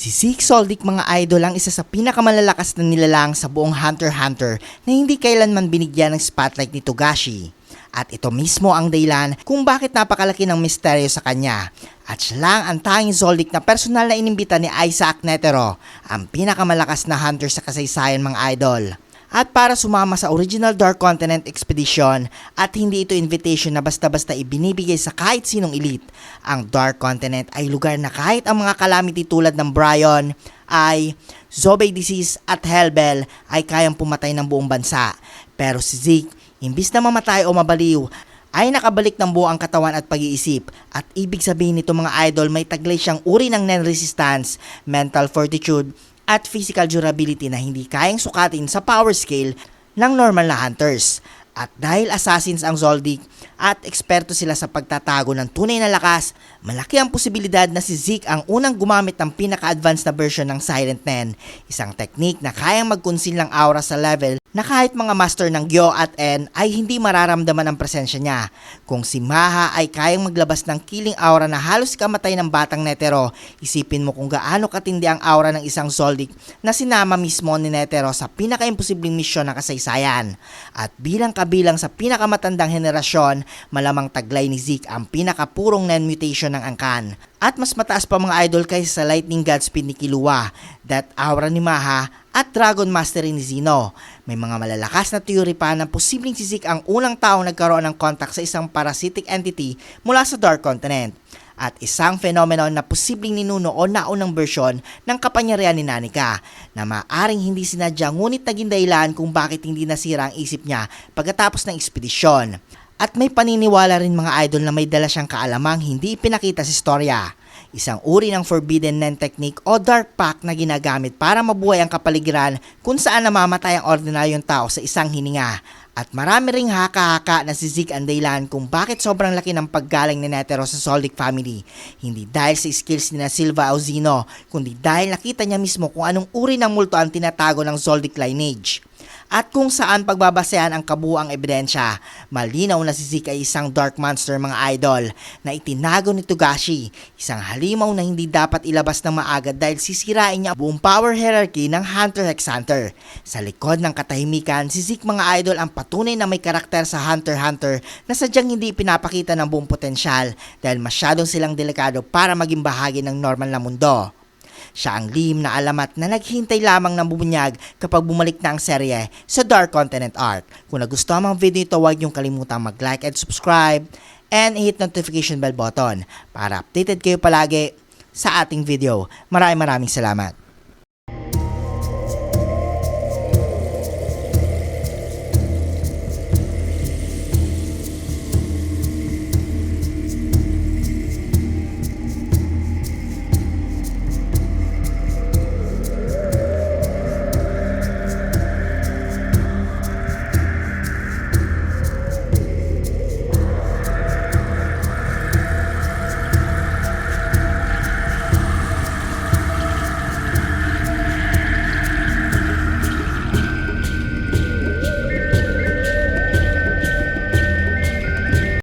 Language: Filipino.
Si Zeke Soldic mga idol ang isa sa pinakamalalakas na nilalang sa buong Hunter x Hunter na hindi kailanman binigyan ng spotlight ni Togashi. At ito mismo ang dahilan kung bakit napakalaki ng misteryo sa kanya. At siya lang ang tanging Zoldyck na personal na inimbita ni Isaac Netero, ang pinakamalakas na hunter sa kasaysayan mga idol. At para sumama sa original Dark Continent Expedition at hindi ito invitation na basta-basta ibinibigay sa kahit sinong elite, ang Dark Continent ay lugar na kahit ang mga calamity tulad ng Brian ay Zombie Disease at Hellbell ay kayang pumatay ng buong bansa. Pero si Zeke, imbis na mamatay o mabaliw, ay nakabalik ng buo ang katawan at pag-iisip. At ibig sabihin nito mga idol, may taglay siyang uri ng non-resistance, mental fortitude, at physical durability na hindi kayang sukatin sa power scale ng normal na hunters. At dahil assassins ang Zoldyck at eksperto sila sa pagtatago ng tunay na lakas, malaki ang posibilidad na si Zeke ang unang gumamit ng pinaka-advanced na version ng Silent Nen, isang technique na kayang mag-conceal ng aura sa level na kahit mga master ng Gyo at En ay hindi mararamdaman ang presensya niya. Kung si Maha ay kayang maglabas ng killing aura na halos kamatay ng batang Netero, isipin mo kung gaano katindi ang aura ng isang Zoldyck na sinama mismo ni Netero sa pinaka-imposibleng misyon ng kasaysayan. At bilang kabilang sa pinakamatandang henerasyon, malamang taglay ni Zeke ang pinakapurong Nen mutation ng angkan. At mas mataas pa mga idol kaysa sa Lightning Godspeed ni Killua, That Aura ni Maha, at Dragon Mastery ni Zeno. May mga malalakas na teory pa na posibleng si Zeke ang unang taong nagkaroon ng contact sa isang parasitic entity mula sa Dark Continent at isang phenomenon na posibleng ninuno o naunang bersyon ng kapangyarihan ni Nanika na maaring hindi sinadya ngunit naging dahilan kung bakit hindi nasira ang isip niya pagkatapos ng ekspedisyon. At may paniniwala rin mga idol na may dala siyang kaalamang hindi ipinakita sa istorya. Isang uri ng Forbidden Nen Technique o Dark Pack na ginagamit para mabuhay ang kapaligiran kung saan namamatay ang ordinaryong tao sa isang hininga. At marami ring haka-haka na si Zeke ang dahilan kung bakit sobrang laki ng paggaling ni Netero sa Soldic family. Hindi dahil sa skills ni na Silva o Zeno, kundi dahil nakita niya mismo kung anong uri ng multo ang tinatago ng Zoldyck lineage at kung saan pagbabasehan ang kabuang ebidensya. Malinaw na si Zeke ay isang dark monster mga idol na itinago ni Togashi, isang halimaw na hindi dapat ilabas ng maaga dahil sisirain niya buong power hierarchy ng Hunter x Hunter. Sa likod ng katahimikan, si Zeke mga idol ang patunay na may karakter sa Hunter x Hunter na sadyang hindi pinapakita ng buong potensyal dahil masyadong silang delikado para maging bahagi ng normal na mundo. Siya ang lihim na alamat na naghintay lamang ng bubunyag kapag bumalik na ang serye sa Dark Continent Arc. Kung nagustuhan ang video ito, huwag niyong kalimutang mag-like and subscribe and hit notification bell button para updated kayo palagi sa ating video. Maraming maraming salamat.